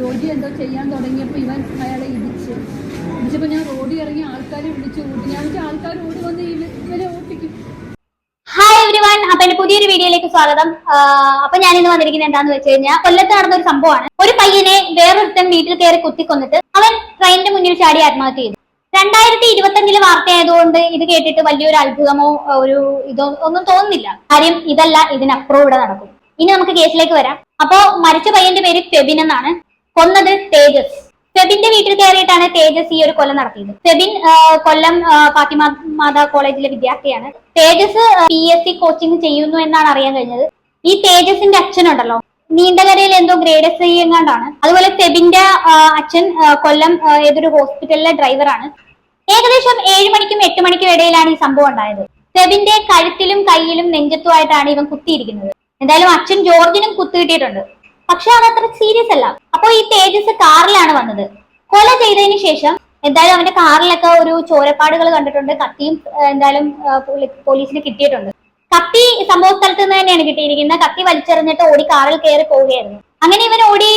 ജോജി എന്തോ ചെയ്യാൻ തുടങ്ങിയപ്പോൾ ഇവൻ അയാളെ ഇടിച്ച്. ഇടിച്ചപ്പോൾ ഞാൻ റോഡിൽ ഇറങ്ങി ആൾക്കാരെ വിളിച്ചു കൂട്ടി. ഞാൻ വെച്ചാൽ ആൾക്കാർ ഓടി വന്ന് ഇവരെ ഓട്ടിക്കും. അപ്പൊ എന്റെ പുതിയൊരു വീഡിയോയിലേക്ക് സ്വാഗതം. അപ്പൊ ഞാൻ ഇന്ന് വന്നിരിക്കുന്നത് എന്താന്ന് വെച്ച് കഴിഞ്ഞാൽ കൊല്ലത്ത് നടന്ന ഒരു സംഭവമാണ്. ഒരു പയ്യനെ വേറൊരുത്തൻ വീട്ടിൽ കയറി കുത്തിക്കൊന്നിട്ട് അവൻ ട്രെയിനിന്റെ മുന്നിൽ ചാടി ആത്മഹത്യ ചെയ്തു. രണ്ടായിരത്തി ഇരുപത്തഞ്ചിൽ വാർത്തയായതുകൊണ്ട് ഇത് കേട്ടിട്ട് വലിയൊരു അത്ഭുതമോ ഒരു ഇതോ ഒന്നും തോന്നുന്നില്ല. കാര്യം ഇതല്ല ഇതിനപ്പുറം ഇവിടെ നടക്കും. ഇനി നമുക്ക് കേസിലേക്ക് വരാം. അപ്പോ മരിച്ച പയ്യന്റെ പേര് ഫെബിൻ എന്നാണ്. കൊന്നത് തേജസ്. ഫെബിന്റെ വീട്ടിൽ കയറിയിട്ടാണ് തേജസ് ഈ ഒരു കൊല്ലം നടത്തിയത്. ഫെബിൻ കൊല്ലം ഫാത്തിമ മാതാ കോളേജിലെ വിദ്യാർത്ഥിയാണ്. Tejas P S C coaching ചെയ്യുന്നു എന്നാണ് അറിയാൻ കഴിഞ്ഞത്. ഈ തേജസിന്റെ അച്ഛനുണ്ടല്ലോ. നീണ്ടകരയിൽ എന്തോ ഗ്രേഡ് എസ് എങ്ങാണ്ടാണ്. അതുപോലെ ഫെബിന്റെ അച്ഛൻ കൊല്ലം ഏതൊരു ഹോസ്പിറ്റലിലെ ഡ്രൈവറാണ് ഏകദേശം ഏഴ് മണിക്കും എട്ട് മണിക്കും ഇടയിലാണ് ഈ സംഭവം ഉണ്ടായത്. ഫെബിന്റെ കഴുത്തിലും കയ്യിലും നെഞ്ചത്തുമായിട്ടാണ് ഇവൻ കുത്തിയിരിക്കുന്നത്. എന്തായാലും അച്ഛൻ ജോർജിനും കുത്തു കിട്ടിയിട്ടുണ്ട്. പക്ഷെ അതത്ര സീരിയസ് അല്ല. അപ്പൊ ഈ തേജസ് കാറിലാണ് വന്നത്. കൊല ചെയ്തതിന് ശേഷം എന്തായാലും അവന്റെ കാറിലൊക്കെ ഒരു ചോരപ്പാടുകൾ കണ്ടിട്ടുണ്ട്. കത്തിയും എന്തായാലും പോലീസിന് കിട്ടിയിട്ടുണ്ട്. കത്തി സംഭവ സ്ഥലത്ത് നിന്ന് തന്നെയാണ് കിട്ടിയിരിക്കുന്നത്. കത്തി വലിച്ചെറിഞ്ഞിട്ട് ഓടി കാറിൽ കയറി പോവുകയായിരുന്നു. അങ്ങനെ ഇവൻ ഓടി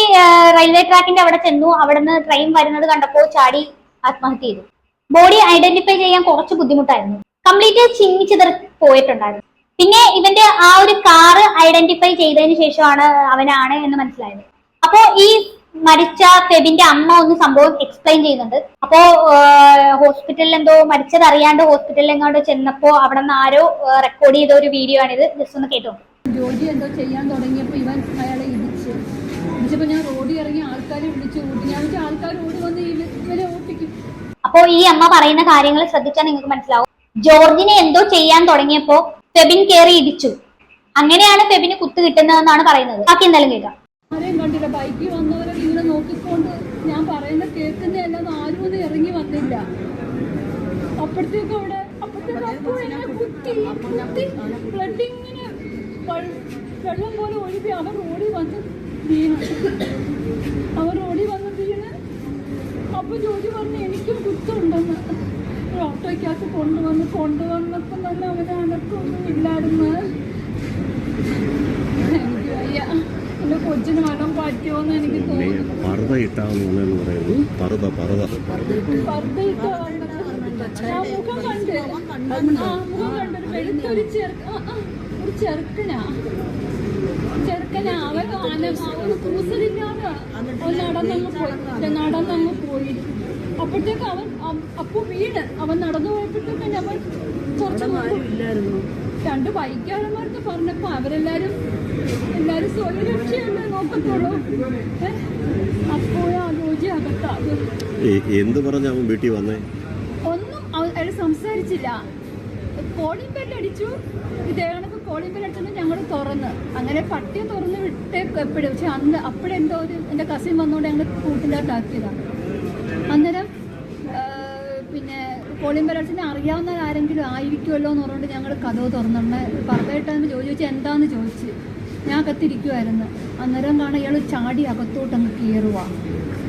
റെയിൽവേ ട്രാക്കിന്റെ അവിടെ ചെന്നു. അവിടുന്ന് ട്രെയിൻ വരുന്നത് കണ്ടപ്പോൾ ചാടി ആത്മഹത്യ ചെയ്തു. ബോഡി ഐഡന്റിഫൈ ചെയ്യാൻ കുറച്ച് ബുദ്ധിമുട്ടായിരുന്നു. കംപ്ലീറ്റ് ചിങ്ങിച്ചിതർ പോയിട്ടുണ്ടായിരുന്നു. പിന്നെ ഇവന്റെ ആ ഒരു കാറ് ഐഡന്റിഫൈ ചെയ്തതിന് ശേഷമാണ് അവനാണ് എന്ന് മനസ്സിലായത്. അപ്പോ ഈ മരിച്ച ഫെബിന്റെ അമ്മ ഒന്ന് സംഭവം എക്സ്പ്ലെയിൻ ചെയ്യുന്നുണ്ട്. അപ്പോ ഹോസ്പിറ്റലിൽ എന്തോ മരിച്ചത് അറിയാണ്ട് ഹോസ്പിറ്റലിൽ എങ്ങാണ്ട് ചെന്നപ്പോ അവിടെ നിന്ന് ആരോ റെക്കോർഡ് ചെയ്ത ഒരു വീഡിയോ ആണിത്. ജസ്റ്റ് ഒന്ന് കേട്ടോ ജോലി എന്തോ ചെയ്യാൻ തുടങ്ങിയപ്പോ ഇവൻ അയാളെ ഇടിച്ച്. ഇടിച്ചപ്പോ ഞാൻ റോഡിൽ ഇറങ്ങി ആൾക്കാരെ വിളിച്ചു കൂട്ടി. ഞാൻ ആൾക്കാർ ഓടി വന്ന് ഇവരെ ഓട്ടിക്കും. അപ്പോ ഈ അമ്മ പറയുന്ന കാര്യങ്ങൾ ശ്രദ്ധിച്ചാൽ നിങ്ങൾക്ക് മനസ്സിലാവും. ജോർജിനെ എന്തോ ചെയ്യാൻ തുടങ്ങിയപ്പോ ഫെബിൻ കയറി ഇടിച്ചു. അങ്ങനെയാണ് ഫെബിന് കുത്ത് കിട്ടുന്നതെന്നാണ് പറയുന്നത്. ബാക്കി എന്തായാലും കേൾക്കാം. ആരെയും കണ്ടില്ല. ബൈക്കിൽ വന്നവരെ ഇങ്ങനെ നോക്കിക്കൊണ്ട് ഞാൻ പറയുന്ന കേൾക്കുന്നതല്ലാതെ ആരും ഒന്നും ഇറങ്ങി വന്നില്ല. അപ്പോഴത്തേക്ക് അവിടെ അപ്പോഴത്തേക്ക് അപ്പോൾ എന്നെ കുത്തി കുത്തി ബ്ലഡ് ഇങ്ങനെ വൾ- വെള്ളം പോലെ ഒഴുകി അവർ ഓടി വന്ന് വീണ്. അവർ ഓടി വന്ന് വീണ്. അപ്പൊ ജോലി പറഞ്ഞു എനിക്കും കുത്തുണ്ടെന്ന്. ഓട്ടോയ്ക്കകത്ത് കൊണ്ടുവന്ന് കൊണ്ടുവന്നപ്പോൾ തന്നെ അവന് അനക്കൊന്നും ഇല്ലായിരുന്നു. എനിക്ക് വയ്യ. കൊച്ചിന് വല്ലതും പറ്റുമോന്ന് എനിക്ക് തോന്നുന്നു. ഇട്ടാന്ന് പറയുന്നു. പറുത പറുത പർദ്ദയിട്ട് വന്നത്. ആ മുഖം കണ്ട്. ആ മുഖം കണ്ട് ഒരു വെളുത്തൊരു ചെറുക്ക ഒരു ചെറുക്കനാ. ചെറുക്കനാ. അവൻ അവന് നടന്നങ്ങ് പോയി നടന്നങ്ങ് പോയി. അപ്പോഴത്തേക്ക് അവൻ അപ്പു വീട്. അവൻ നടന്നു പോയപ്പോഴത്തേക്ക് അവൻ കുറച്ച് രണ്ട് ബൈക്കാരന്മാർക്ക് പറഞ്ഞപ്പോ അവരെല്ലാരും എല്ലാരും സ്വയരക്ഷയല്ലേ നോക്കത്തുള്ളൂ? അപ്പോഴാ ജോജി അകത്താ അത് എന്ത് പറഞ്ഞ അവൻ വീട്ടിൽ വന്നേ? ഒന്നും അയാൾ സംസാരിച്ചില്ല. കോളിംഗ് ബെൽ അടിച്ചു. ഇതേ കണക്ക് കോളിംഗ് ബെൽ അടിച്ചപ്പോൾ ഞങ്ങൾ തുറന്ന്. അങ്ങനെ പട്ടിയെ തുറന്ന് വിട്ടേക്ക് എപ്പോഴും. പക്ഷെ അന്ന് അപ്പോഴെന്തോ ഒരു എന്റെ കസിൻ വന്നുകൊണ്ട് ഞങ്ങൾ കൂട്ടിലോട്ടാക്കിയതാണ് അന്നേരം ബെൽ അടിച്ചിട്ട് അറിയാവുന്ന ആരെങ്കിലും ആയിരിക്കുമല്ലോ എന്ന് പറഞ്ഞുകൊണ്ട് ഞങ്ങൾ കഥവ് തുറന്നമ്മ ജോലി ചോദിച്ചു എന്താന്ന് ചോദിച്ചു? ഞാൻ അകത്തിരിക്കുമായിരുന്നു അന്നേരം കാണാൻ ഇയാൾ ചാടി അകത്തോട്ട് അങ്ങ് കയറുക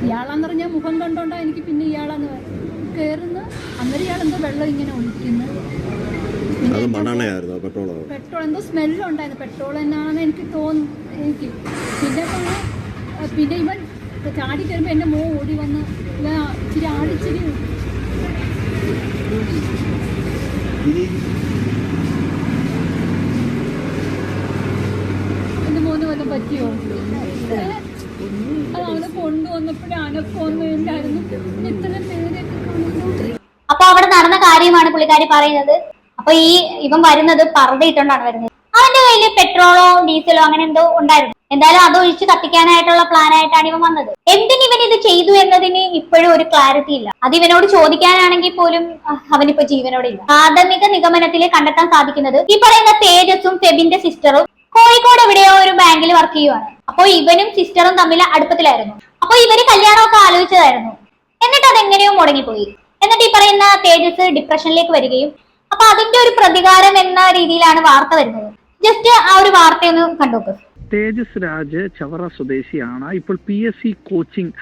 ഇയാളാന്ന് പറഞ്ഞാൽ മുഖം കണ്ടോണ്ടാ എനിക്ക് പിന്നെ ഇയാളാന്ന് കയറുന്ന അന്നേരം ഇയാൾ എന്തോ വെള്ളം ഇങ്ങനെ ഒഴിക്കുന്നു. പെട്രോൾ എന്തോ സ്മെല്ലുണ്ടായിരുന്നു പെട്രോൾ എന്നാണെന്ന് എനിക്ക് തോന്നുന്നു എനിക്ക്. പിന്നെ പിന്നെ ഇവൻ ചാടി കയറുമ്പോൾ എന്റെ മോ ഓടി വന്ന് ഇവൻ ആ ഇച്ചിരി ആടിച്ചിരി മോന് പറ്റിയോ? അത് കൊണ്ടുവന്നപ്പോഴേ ഇത്ര പേരൊക്കെ അപ്പൊ അവിടെ നടന്ന കാര്യമാണ് പുള്ളിക്കാരി പറയുന്നത്. അപ്പൊ ഈ ഇവൻ വരുന്നത് പറഞ്ഞിട്ടുണ്ടാണ് വരുന്നത്. അവന്റെ കയ്യിൽ പെട്രോളോ ഡീസലോ അങ്ങനെ എന്തോ ഉണ്ടായിരുന്നു. എന്തായാലും അതൊഴിച്ച് കത്തിക്കാനായിട്ടുള്ള പ്ലാൻ ആയിട്ടാണ് ഇവൻ വന്നത്. എന്തിന് ഇവൻ ഇത് ചെയ്തു എന്നതിന് ഇപ്പോഴും ഒരു ക്ലാരിറ്റി ഇല്ല. അത് ഇവനോട് ചോദിക്കാനാണെങ്കിൽ പോലും അവനിപ്പോ ജീവനോടെ ഇല്ല. പ്രാഥമിക നിഗമനത്തിൽ കണ്ടെത്താൻ സാധിക്കുന്നത് ഈ പറയുന്ന തേജസും ഫെബിന്റെ സിസ്റ്ററും കോഴിക്കോട് എവിടെയോ ഒരു ബാങ്കിൽ വർക്ക് ചെയ്യുവാണ്. അപ്പൊ ഇവനും സിസ്റ്ററും തമ്മിൽ അടുപ്പത്തിലായിരുന്നു. അപ്പൊ ഇവർ കല്യാണമൊക്കെ ആലോചിച്ചതായിരുന്നു. എന്നിട്ട് അതെങ്ങനെയോ മുടങ്ങിപ്പോയി. എന്നിട്ട് ഈ പറയുന്ന തേജസ് ഡിപ്രഷനിലേക്ക് വരികയും അപ്പൊ അതിന്റെ ഒരു പ്രതികാരം എന്ന രീതിയിലാണ് വാർത്ത വരുന്നത്. ജസ്റ്റ് ആ ഒരു വാർത്തയൊന്ന് കണ്ടുനോക്ക് തേജസ് രാജ് ചവറ സ്വദേശിയാണ്. ഇപ്പോൾ പി എസ് സി കോച്ചിങ്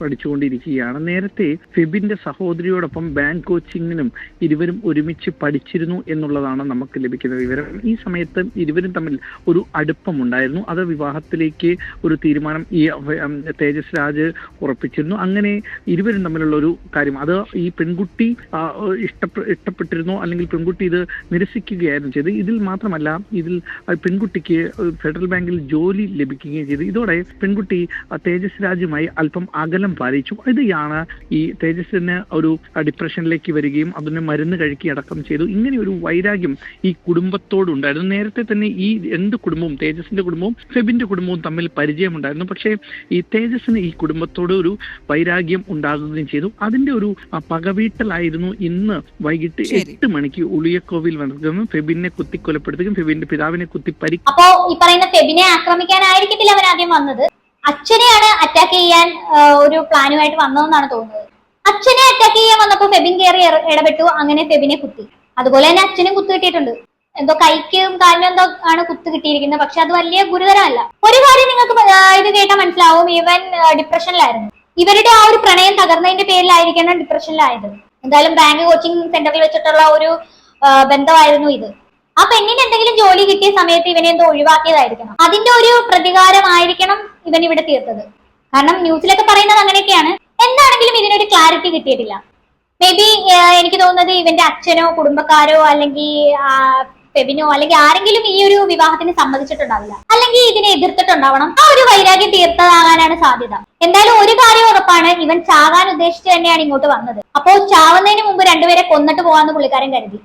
പഠിച്ചുകൊണ്ടിരിക്കുകയാണ്. നേരത്തെ ഫിബിന്റെ സഹോദരിയോടൊപ്പം ബാങ്ക് കോച്ചിങ്ങിനും ഇരുവരും ഒരുമിച്ച് പഠിച്ചിരുന്നു എന്നുള്ളതാണ് നമുക്ക് ലഭിക്കുന്ന വിവരം. ഈ സമയത്ത് ഇരുവരും തമ്മിൽ ഒരു അടുപ്പമുണ്ടായിരുന്നു. അത് വിവാഹത്തിലേക്ക് ഒരു തീരുമാനം ഈ തേജസ് രാജ് ഉറപ്പിച്ചിരുന്നു. അങ്ങനെ ഇരുവരും തമ്മിലുള്ള ഒരു കാര്യം അത് ഈ പെൺകുട്ടി ഇഷ്ടപ്പെട്ടിരുന്നു ഇഷ്ടപ്പെ ഇഷ്ടപ്പെട്ടിരുന്നോ അല്ലെങ്കിൽ പെൺകുട്ടി ഇത് നിരസിക്കുകയായിരുന്നു ചെയ്ത് ഇതിൽ മാത്രമല്ല ഇതിൽ പെൺകുട്ടിക്ക് ഫെഡറൽ ബാങ്കിൽ ജോലി ലഭിക്കുകയും ചെയ്തു. ഇതോടെ പെൺകുട്ടി തേജസ് രാജുമായി അല്പം അകലം പാലിച്ചു. ഇതാണ് ഈ തേജസ്സിന് ഒരു ഡിപ്രഷനിലേക്ക് വരികയും അതിന് മരുന്ന് കഴിക്കുകയും അടക്കം ചെയ്തു. ഇങ്ങനെ ഒരു വൈരാഗ്യം ഈ കുടുംബത്തോടുണ്ടായിരുന്നു നേരത്തെ തന്നെ ഈ രണ്ട് കുടുംബവും തേജസിന്റെ കുടുംബവും ഫെബിന്റെ കുടുംബവും തമ്മിൽ പരിചയമുണ്ടായിരുന്നു. പക്ഷേ ഈ തേജസ്സിന് ഈ കുടുംബത്തോട് ഒരു വൈരാഗ്യം ഉണ്ടാകുകയും ചെയ്തു. അതിന്റെ ഒരു പകവീട്ടലായിരുന്നു ഇന്ന് വൈകിട്ട്. എട്ട് മണിക്ക് ഉളിയക്കോവിൽ വന്നതും ഫെബിനെ കുത്തി കൊലപ്പെടുത്തുകയും ഫെബിന്റെ പിതാവിനെ കുത്തി പരി അപ്പോ ഈ പറയുന്ന ഫെബിനെ ആക്രമിക്കാനായിരിക്കത്തില്ല അവൻ ആദ്യം വന്നത്. അച്ഛനെയാണ് അറ്റാക്ക് ചെയ്യാൻ ഒരു പ്ലാനുമായിട്ട് വന്നതെന്നാണ് തോന്നുന്നത്. അച്ഛനെ അറ്റാക്ക് ചെയ്യാൻ വന്നപ്പോ ഫെബിൻ കയറി ഇടപെട്ടു. അങ്ങനെ ഫെബിനെ കുത്തി. അതുപോലെ തന്നെ അച്ഛനും കുത്തു കിട്ടിയിട്ടുണ്ട്. എന്തോ കൈക്കും കാലിനും എന്തോ ആണ് കുത്തു കിട്ടിയിരിക്കുന്നത്. പക്ഷെ അത് വലിയ ഗുരുതരമല്ല. ഒരു കാര്യം നിങ്ങൾക്ക് ഇത് കേട്ടാൽ മനസ്സിലാവും. ഇവൻ ഡിപ്രഷനിലായിരുന്നു. ഇവരുടെ ആ ഒരു പ്രണയം തകർന്നതിന്റെ പേരിലായിരിക്കണം ഡിപ്രഷനിലായത്. എന്തായാലും ബാങ്ക് കോച്ചിങ് സെന്ററിൽ വെച്ചിട്ടുള്ള ഒരു ബന്ധമായിരുന്നു ഇത്. ആ പെണ്ണിന് എന്തെങ്കിലും ജോലി കിട്ടിയ സമയത്ത് ഇവനെ എന്തോ ഒഴിവാക്കിയതായിരിക്കണം. അതിന്റെ ഒരു പ്രതികാരമായിരിക്കണം ഇവൻ ഇവിടെ തീർത്തത്. കാരണം ന്യൂസിലൊക്കെ പറയുന്നത് അങ്ങനെയൊക്കെയാണ്. എന്താണെങ്കിലും ഇതിനൊരു ക്ലാരിറ്റി കിട്ടിയിട്ടില്ല. മേ ബി എനിക്ക് തോന്നുന്നത് ഇവന്റെ അച്ഛനോ കുടുംബക്കാരോ അല്ലെങ്കിൽ ഫെബിനോ അല്ലെങ്കിൽ ആരെങ്കിലും ഈ ഒരു വിവാഹത്തിന് സമ്മതിച്ചിട്ടുണ്ടാവില്ല. അല്ലെങ്കിൽ ഇതിനെ എതിർത്തിട്ടുണ്ടാവണം. ആ ഒരു വൈരാഗ്യം തീർത്തതാകാനാണ് സാധ്യത. എന്തായാലും ഒരു കാര്യം ഉറപ്പാണ് ഇവൻ ചാകാൻ ഉദ്ദേശിച്ച് തന്നെയാണ് ഇങ്ങോട്ട് വന്നത്. അപ്പോൾ ചാവുന്നതിന് മുമ്പ് രണ്ടുപേരെ കൊന്നിട്ട് പോകാന്ന് പുള്ളിക്കാരൻ കരുതി.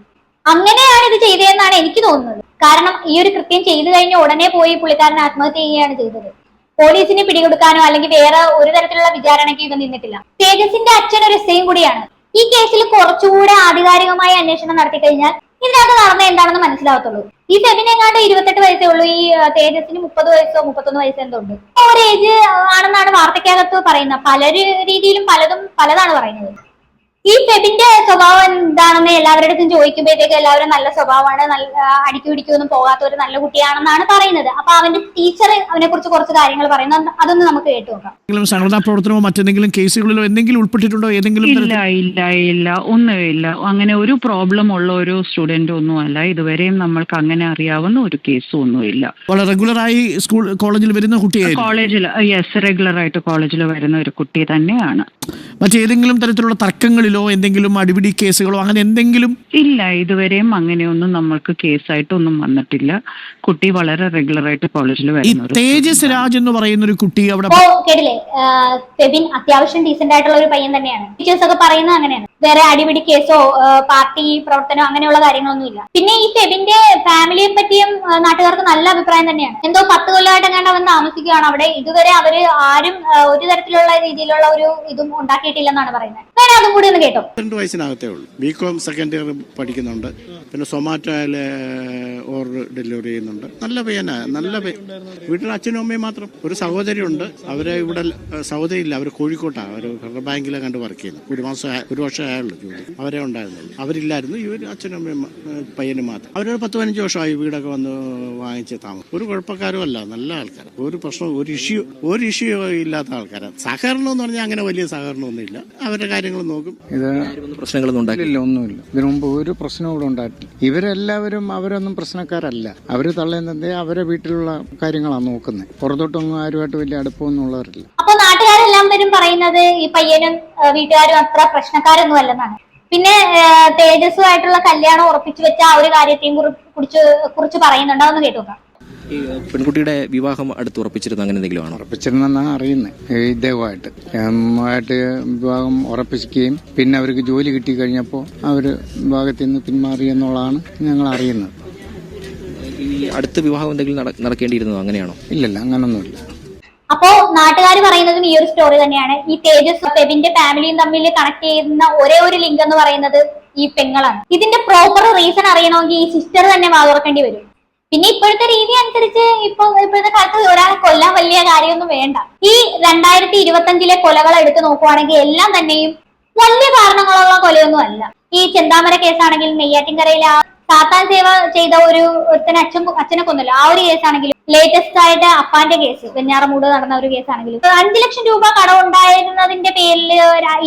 അങ്ങനെയാണ് ഇത് ചെയ്തതെന്നാണ് എനിക്ക് തോന്നുന്നത്. കാരണം ഈ ഒരു കൃത്യം ചെയ്തു കഴിഞ്ഞ ഉടനെ പോയി പുള്ളിക്കാരൻ ആത്മഹത്യ ചെയ്യുകയാണ് ചെയ്തത്. പോലീസിനെ പിടികൊടുക്കാനോ അല്ലെങ്കിൽ വേറെ ഒരു തരത്തിലുള്ള വിചാരണയ്ക്ക് ഇവ നിന്നിട്ടില്ല. തേജസിന്റെ അച്ഛൻ ഒരു എസ്ഐയും കൂടിയാണ്. ഈ കേസിൽ കുറച്ചുകൂടെ ആധികാരികമായ അന്വേഷണം നടത്തി കഴിഞ്ഞാൽ ഇതിനകത്ത് നടന്ന എന്താണെന്ന് മനസ്സിലാവത്തുള്ളൂ. ഈ ഫെബിനെങ്ങാണ്ട് ഇരുപത്തെട്ട് വയസ്സേ ഉള്ളൂ. ഈ തേജസിന് മുപ്പത് വയസ്സോ മുപ്പത്തൊന്ന് വയസ്സോ എന്തോ ഉണ്ട്. ഒരു ഏജ് ആണെന്നാണ് വാർത്തയ്ക്കകത്ത് പറയുന്നത്. പല രീതിയിലും പലതും പലതാണ് പറയുന്നത്. ഈ ഫെബിന്റെ സ്വഭാവം എന്താണെന്ന് എല്ലാവരുടെ അടുത്തും ചോദിക്കുമ്പോഴത്തേക്ക് എല്ലാവരും നല്ല സ്വഭാവമാണ് നല്ല അടിക്കു പിടിക്കൊന്നും പോകാത്ത ഒരു നല്ല കുട്ടിയാണെന്നാണ് പറയുന്നത്. അപ്പൊ അവന്റെ ടീച്ചർ അവനെ കുറിച്ച് കുറച്ച് കാര്യങ്ങൾ പറയുന്നു. അത് അതൊന്ന് നമുക്ക് കേട്ടു നോക്കാം. സംഘടനാ പ്രവർത്തനമോ മറ്റെന്തെങ്കിലും കേസുകളിലോ എന്തെങ്കിലും ഉൾപ്പെട്ടിട്ടുണ്ടോ? ഏതെങ്കിലും ഇല്ല? ഇല്ല ഇല്ല ഒന്നുമില്ല. അങ്ങനെ ഒരു പ്രോബ്ലം ഉള്ള ഒരു സ്റ്റുഡന്റ് ഒന്നും അല്ല ഇതുവരെയും നമ്മൾക്ക് അങ്ങനെ അറിയാവുന്ന ഒരു കേസും ഒന്നുമില്ല. വളരെ റെഗുലറായി സ്കൂൾ കോളേജിൽ വരുന്ന കുട്ടിയായിരുന്നു? കോളേജിൽ യെസ് റെഗുലർ ആയിട്ട് കോളേജിൽ വരുന്ന ഒരു കുട്ടി തന്നെയാണ്. മറ്റേതെങ്കിലും തരത്തിലുള്ള തർക്കങ്ങളിലോ എന്തെങ്കിലും അടിപിടി കേസുകളോ അങ്ങനെ എന്തെങ്കിലും? ഇല്ല ഇതുവരെയും അങ്ങനെയൊന്നും നമ്മൾക്ക് കേസായിട്ടൊന്നും വന്നിട്ടില്ല. കുട്ടി വളരെ റെഗുലർ ആയിട്ട് കോളേജിൽ ഈ വരുന്ന തേജസ് രാജ് എന്ന് പറയുന്ന ഒരു കുട്ടി അവിടെ അപ്പോ കേട്ടില്ലേ? ആ, ഫെബിൻ അത്യാവശ്യം ഡീസെന്റ് ആയിട്ടുള്ള ഒരു പയ്യൻ തന്നെയാണ്. ടീച്ചേഴ്സ് ഒക്കെ പറയുന്നത് അങ്ങനെയാണ്. വേറെ അടിപിടി കേസോ ആ, പാർട്ടി പ്രവർത്തനോ അങ്ങനെയുള്ള കാര്യങ്ങളൊന്നും ഇല്ല പിന്നെ ഈ ഫെബിന്റെ ഫാമിലിയെ പറ്റിയും ആ, നാട്ടുകാർക്ക് നല്ല അഭിപ്രായം തന്നെയാണ്. എന്തോ പത്ത് കൊല്ലമായിട്ട് എങ്ങാണ്ട് അവൻ താമസിക്കുകയാണ് അവിടെ. ഇതുവരെ അവർ ആരും ആ, ഒരു തരത്തിലുള്ള രീതിയിലുള്ള ഒരു ഇതും ഉണ്ടാക്കിയിട്ടില്ലെന്നാണ് പറയുന്നത്. അതും കൂടി ഒന്ന് കേട്ടോ. രണ്ട് വയസ്സിനകത്തേ ഉള്ളൂ. ബി കോം സെക്കൻഡ് ഇയർ പഠിക്കുന്നുണ്ട്. പിന്നെ സൊമാറ്റോയിൽ ഓർഡർ ഡെലിവറി ചെയ്യുന്നുണ്ട്. നല്ല പയ്യനാ നല്ല വീട്ടിൽ അച്ഛനും അമ്മയും മാത്രം. ഒരു സഹോദരി ഉണ്ട് അവരെ ഇവിടെ സഹോദരിയില്ല അവർ കോഴിക്കോട്ടാണ് അവർ ഫെഡറൽ ബാങ്കിലെ കണ്ട് വർക്ക് ചെയ്യുന്നു ഒരു മാസം ഒരു വർഷം ആയുള്ളൂ ജോലി. അവരെ ഉണ്ടായിരുന്നുള്ളൂ. അവരില്ലായിരുന്നു. ഇവർ അച്ഛനും അമ്മയും പയ്യനും മാത്രം. അവരൊരു പത്ത് പതിനഞ്ച് വർഷമായി വീടൊക്കെ വന്ന് വാങ്ങിച്ച് താമസം ഒരു കുഴപ്പക്കാരും അല്ല. നല്ല ആൾക്കാർ ഒരു പ്രശ്നം ഒരു ഇഷ്യൂ ഒരു ഇഷ്യൂ ഇല്ലാത്ത ആൾക്കാരാണ് സഹകരണം എന്ന് പറഞ്ഞാൽ അങ്ങനെ വലിയ സഹകരണമൊന്നുമില്ല. അവരുടെ കാര്യങ്ങൾ നോക്കും. ഇത് പ്രശ്നങ്ങളൊന്നും ഉണ്ടാക്കി ഇല്ല ഒന്നുമില്ല. ഇതിനു മുമ്പ് ഒരു പ്രശ്നവും ഇവിടെ ഉണ്ടായിട്ടില്ല. ഇവരെല്ലാവരും അവരൊന്നും പ്രശ്നക്കാരല്ല. അവർ തള്ളയുന്നത് അവരെ വീട്ടിലുള്ള കാര്യങ്ങളാണ് നോക്കുന്നത്. പുറത്തോട്ടൊന്നും ആരുമായിട്ട് വലിയ അടുപ്പമൊന്നും ഉള്ളവരില്ല. അപ്പൊ നാട്ടുകാരെല്ലാം പേരും പറയുന്നത് ഈ പയ്യനും വീട്ടുകാരും അത്ര പ്രശ്നക്കാരൊന്നും അല്ലെന്നാണ് പിന്നെ തേജസ്സുമായിട്ടുള്ള കല്യാണം ഉറപ്പിച്ചു വെച്ച ആ ഒരു കാര്യത്തെയും കുറിച്ച് കുറിച്ച് പറയുന്നുണ്ട് അതൊന്ന് കേട്ടു നോക്കാം. ഈ പെൺകുട്ടിയുടെ വിവാഹം അടുത്ത് ഉറപ്പിച്ചിരുന്നു അങ്ങനെ എന്തെങ്കിലും ആണോ? ഉറപ്പിച്ചിരുന്നെന്നാണ് അറിയുന്നത് ഇദ്ദേഹമായിട്ട് ആയിട്ട് വിവാഹം ഉറപ്പിക്കുകയും പിന്നെ അവർക്ക് ജോലി കിട്ടി കഴിഞ്ഞപ്പോൾ അവർ വിവാഹത്തിൽ നിന്ന് പിന്മാറി എന്നുള്ളതാണ് ഞങ്ങൾ അറിയുന്നത്. ഈ അടുത്ത വിവാഹം എന്തെങ്കിലും നട- നടക്കേണ്ടിയിരുന്നോ അങ്ങനെയാണോ? ഇല്ലല്ല അങ്ങനൊന്നുമില്ല. അപ്പോ നാട്ടുകാർ പറയുന്നതും ഈ ഒരു സ്റ്റോറി തന്നെയാണ്. ഈ തേജസ് പെബിന്റെ ഫാമിലിയും തമ്മിൽ കണക്ട് ചെയ്യുന്ന ഒരേ ഒരു ലിങ്ക് എന്ന് പറയുന്നത് ഈ പെങ്ങളാണ്. ഇതിന്റെ പ്രോപ്പർ റീസൺ അറിയണമെങ്കിൽ ഈ സിസ്റ്റർ തന്നെ വാതുറക്കേണ്ടി വരും. പിന്നെ ഇപ്പോഴത്തെ രീതി അനുസരിച്ച് ഇപ്പൊ ഇപ്പോഴത്തെ കാലത്ത് ഒരാളെ കൊല്ലാൻ വലിയ കാര്യമൊന്നും വേണ്ട. ഈ രണ്ടായിരത്തി ഇരുപത്തഞ്ചിലെ കൊലകൾ എടുത്തു നോക്കുവാണെങ്കിൽ എല്ലാം തന്നെയും വലിയ കാരണങ്ങളുള്ള കൊലയൊന്നും അല്ല. ഈ ചെന്താമര കേസാണെങ്കിൽ നെയ്യാറ്റിൻകരയിലെ ആ സാത്താൻ സേവ ചെയ്ത ഒരു ഒരുത്തൻ അച്ഛൻ അച്ഛനെ കൊന്നല്ലോ. ആ ഒരു കേസാണെങ്കിലും ലേറ്റസ്റ്റ് ആയിട്ട് അപ്പാന്റെ കേസ് വെഞ്ഞാറമൂട് നടന്ന ഒരു കേസാണെങ്കിലും. അഞ്ചു ലക്ഷം രൂപ കടമുണ്ടായിരുന്നതിന്റെ പേരിൽ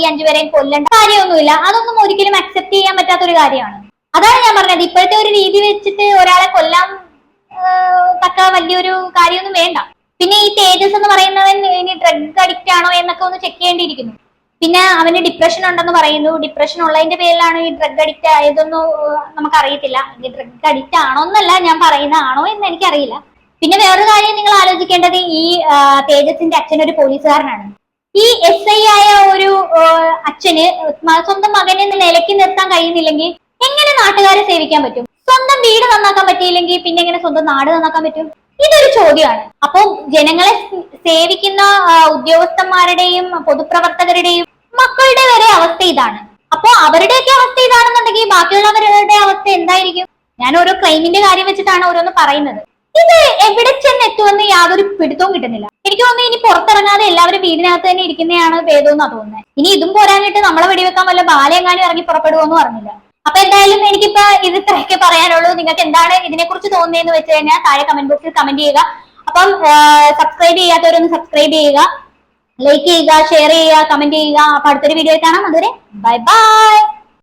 ഈ അഞ്ചുപേരെയും കൊല്ലേണ്ട കാര്യമൊന്നുമില്ല. അതൊന്നും ഒരിക്കലും അക്സെപ്റ്റ് ചെയ്യാൻ പറ്റാത്ത ഒരു കാര്യമാണ്. അതാണ് ഞാൻ പറഞ്ഞത്. ഇപ്പോഴത്തെ ഒരു രീതി വെച്ചിട്ട് ഒരാളെ കൊല്ലാൻ തക്ക വലിയൊരു കാര്യമൊന്നും വേണ്ട. പിന്നെ ഈ തേജസ് എന്ന് പറയുന്നവൻ ഇനി ഡ്രഗ് അഡിക്റ്റ് ആണോ എന്നൊക്കെ ഒന്ന് ചെക്ക് ചെയ്യേണ്ടിയിരിക്കുന്നു. പിന്നെ അവന് ഡിപ്രഷൻ ഉണ്ടെന്ന് പറയുന്നു. ഡിപ്രഷൻ ഉള്ളതിന്റെ പേരിലാണ് ഈ ഡ്രഗ് അഡിക്റ്റ് ആയതൊന്നും നമുക്ക് അറിയത്തില്ല ഡ്രഗ് അഡിക്റ്റ് ആണോ എന്നല്ല ഞാൻ പറയുന്ന ആണോ എന്ന് എനിക്കറിയില്ല. പിന്നെ വേറൊരു കാര്യം നിങ്ങൾ ആലോചിക്കേണ്ടത് ഈ തേജസിന്റെ അച്ഛൻ ഒരു പോലീസുകാരനാണ്. ഈ എസ് ഐ ആയ ഒരു അച്ഛന് സ്വന്തം മകനെ നിലയ്ക്ക് നിർത്താൻ കഴിയുന്നില്ലെങ്കിൽ എങ്ങനെ നാട്ടുകാരെ സേവിക്കാൻ പറ്റും? സ്വന്തം വീട് നന്നാക്കാൻ പറ്റിയില്ലെങ്കിൽ പിന്നെ എങ്ങനെ സ്വന്തം നാട് നന്നാക്കാൻ പറ്റും? ഇതൊരു ചോദ്യമാണ്. അപ്പോൾ ജനങ്ങളെ സേവിക്കുന്ന ഉദ്യോഗസ്ഥന്മാരുടെയും പൊതുപ്രവർത്തകരുടെയും മക്കളുടെ വരെ അവസ്ഥ ഇതാണ്. അപ്പോ അവരുടെയൊക്കെ അവസ്ഥ ഇതാണെന്നുണ്ടെങ്കിൽ ബാക്കിയുള്ളവരുടെ അവസ്ഥ എന്തായിരിക്കും? ഞാൻ ഓരോ ക്ലൈമിന്റെ കാര്യം വെച്ചിട്ടാണ് ഓരോന്ന് പറയുന്നത്. ഇത് എവിടെ ചെന്ന് എത്തുമെന്ന് യാതൊരു പിടുത്തവും കിട്ടുന്നില്ല. എനിക്ക് തോന്നുന്നു ഇനി പുറത്തിറങ്ങാതെ എല്ലാവരും വീടിനകത്ത് തന്നെ ഇരിക്കുന്നതാണ് ഭേദമെന്നാ തോന്നുന്നത് ഇനി ഇതും പോരാഞ്ഞിട്ട് നമ്മളെ വെടിവെക്കാൻ വല്ല ബാലയെങ്ങാനും ഇറങ്ങി പുറപ്പെടുവോന്ന് അറിഞ്ഞില്ല അപ്പൊ എന്തായാലും എനിക്കിപ്പോ ഇത് ഇത്രയൊക്കെ പറയാനുള്ളൂ. നിങ്ങൾക്ക് എന്താണ് ഇതിനെ കുറിച്ച് തോന്നിയെന്ന് വെച്ച് കഴിഞ്ഞാൽ താഴെ കമന്റ് ബോക്സിൽ കമന്റ് ചെയ്യുക. അപ്പം സബ്സ്ക്രൈബ് ചെയ്യാത്തവരൊന്ന് സബ്സ്ക്രൈബ് ചെയ്യുക. ലൈക്ക് ചെയ്യുക ഷെയർ ചെയ്യുക കമന്റ് ചെയ്യുക. അപ്പൊ അടുത്തൊരു വീഡിയോ കാണാം. അതുവരെ ബൈ ബൈ